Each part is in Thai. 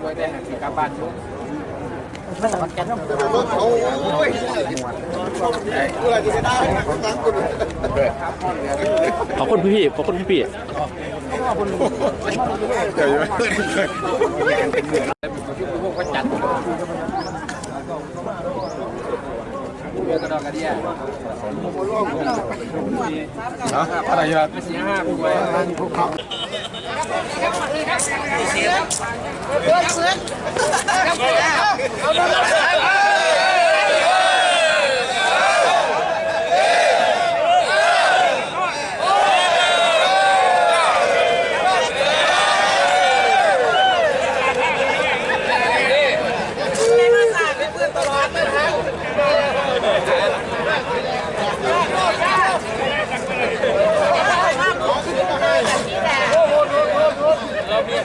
ด้วยได้หักกลับบ้านอยู่ขอบคุณพี่ๆขอบคุณพี่พวกเขาจัดเรือกระดอกกระเดียอะไรอยู่ไม่เสีย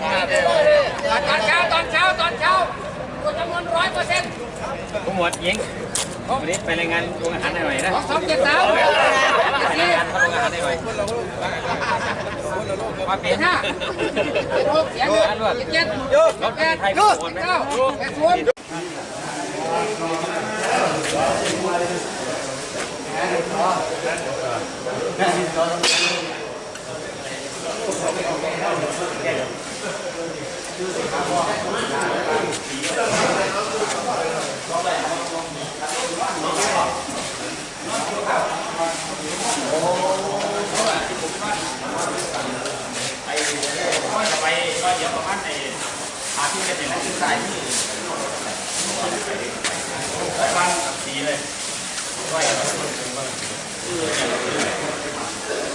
ห้าผู้ไว้ ตอนเช้าตอนเช้าตอนเช้าตัวจำนวนร้อยเปอร์เซ็นต์ ผู้หม วดยิงวันนี้ไปรายงานโรงอาหารหน่อยนะสองเจ็ดสามรายงานเข้าโรงอาหารหน่อยมาเปลี่ยนห้าหกเจ็ดเจ็ดแปดเก้าแปดศูนย์ ไปก็เดี๋ยวประมาณในอาที่จะเป็นนักศึกษาที่บ้านสีเลย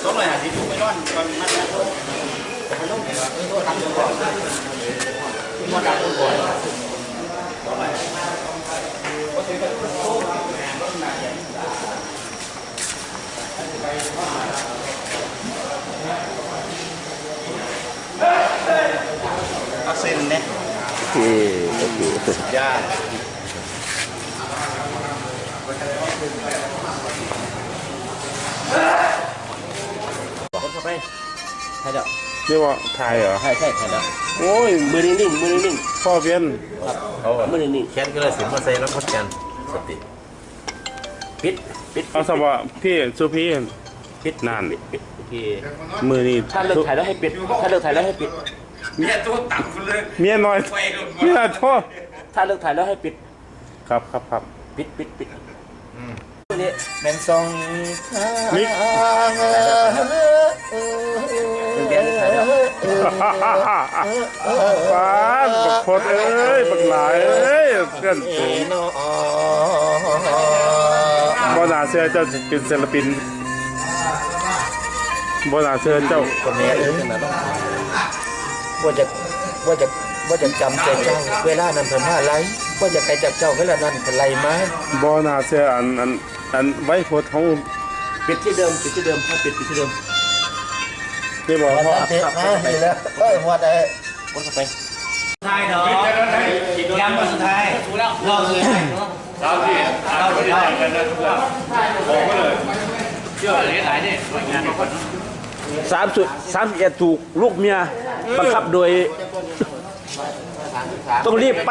ต้องเลยหาที่ถูกไปร่อนตอนมันนะโตไปลงเนี่ยเออโทษทำก่อนมันดังก่อน อักเซนเนี่ยๆโอเคโอเคยาคนเข้าไปใช่เด้อนี่ว่าไทยเหรอใช่ใช่ใช่เด้อโอ้ยมือนิ่งๆมือนิ่งพ่อเพี้ยนๆมือนิ่งแค้นก็เลยสิมาใส่แล้วพัดกันสติๆปิดปิดเอาสบะพี่สุพี่ปิดนานปิดโอเคมือนี่ถ้าเลิกถ่ายแล้วให้ปิดถ้าเลิกถ่ายแล้วให้ปิด เมียตัวต่ำคุณเลยเมียน้อยเมียโทษถ้าเลิกถ่ายแล้วให้ปิด ครับครับครับปิดปิดปิดนี่แมนซองมิกเป็นเบียร์ถ่ายแล้วฟ้านบักโคตรเอ้ยบักหลายเอ้ยเพื่อนสูงบ่น่าเชื่อเจ้าจะเป็นศิลปินบ่น่าเชื่อเจ้าคนนี้เอ้ยนะ ว่าจะว่าจะว่าจะจำใจเจ้า เวลานั้นเพิ่นว่าไรว่าจะใครจับเจ้าเวลานั้นเพิ่นไรมาบ่น่าเชื่ออันอันอันไว้โพดของปิดที่เดิมปิดที่เดิมให้ปิดปิดที่เดิมนี่บอกว่าเตะมาดีแล้วเอ้ยว่าได้คนเข้าไปท้ายเนาะย้ำมาสุดท้ายรอบเลยเราที่เราที่ได้กันนะทุกคนบอกก็เลยเชื่อหลายๆเนี่ยหน่วยงานทุกคนสามสุดสามสิบเอ็ดถูกลูกเมีย บังคับโดย ต้องรีบไป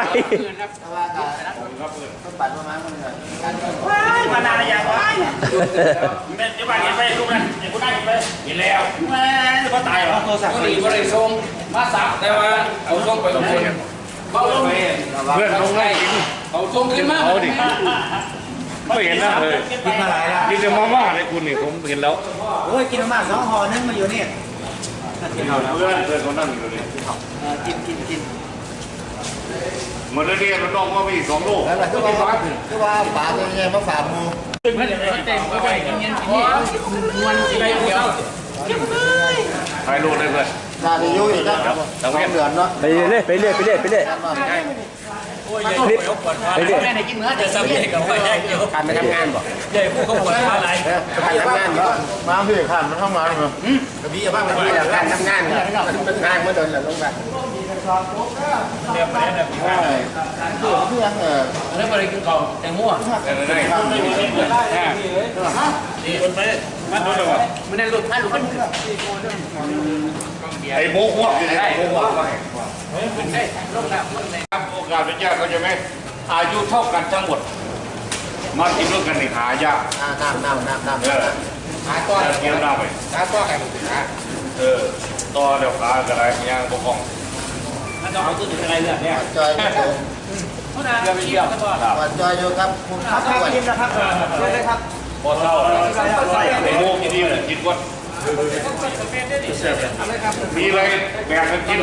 มานานแล้วยังวะเดี๋ยวมาเห็นไปลูกนั้นเดี๋ยวกูได้เห็นไปเห็นแล้วแม่จะมาตายเหรอโทรศัพท์นี่บริส่งมาสับแต่ว่าเอาส่งไปกับคนเขาลงเพื่อนลงได้เขาส่งขึ้นมาเขาดิไม่เห็นนะเลยกินมาหลายแล้วนี่จะมาว่าอะไรคุณนี่ผมเห็นแล้ว โอ้ยกินมาสองห่อนึงมาอยู่นี่ เพื่อนเพื่อนเขานั่งอยู่เลยกินกินกินหมดแล้วเนี่ยมันนอกว่ามีสองโลกแล้วก็ว่าคือว่าฝาตัวนี้มาฝากมูถ่ายรูปได้เพื่อนน่าจะยู่อีกครับสองเดือนเนาะไปเรื่อยไปเรื่อยไปเรื่อยไปเรื่อยไปเรื่อยแม่ในกินเนื้อจะสับเองกับไปได้เดียวการไปทำงานบ่ใหญ่ผู้เขาปวดมาอะไรการทำงานเนาะมาพี่ข้ามมันทำงานเหรอกระบี่บ้างกระบี่แล้วการทำงานงานเมื่อเดินแล้วลงแบบเรียบร้อยแล้วพี่ว่าเพื่อนเออแล้วบริกินของแตงโมได้ได้ไดีคนไป มันโดนหรอไม่ได้หลุดให้หลุดเไอ้โมกหัวอยู่ไหนโมกหัวก็ให้ครับโอกาสเป็นยากเขาจะไหมอายุเท่ากันทั้งหมด มากินร่วมกันในหายากน้ำน้ำน้ำน้ำเออหาก้อนเกี่ยวหน้าไปหาก้อนกันหาเออต่อเดี๋ยวขากระไรย่างปกครองนั่นต้องเอาตัวถึงอะไรเนี่ยเนี่ยจอยอยู่ผู้นำเกี่ยวกับว่าก่อนจอยอยู่ครับคุณครับครับกินนะครับเชิญเลยครับ พอเท่าไอ้โมกที่นี่เลยกินก่อนมีอะไรแบ่งกันกิน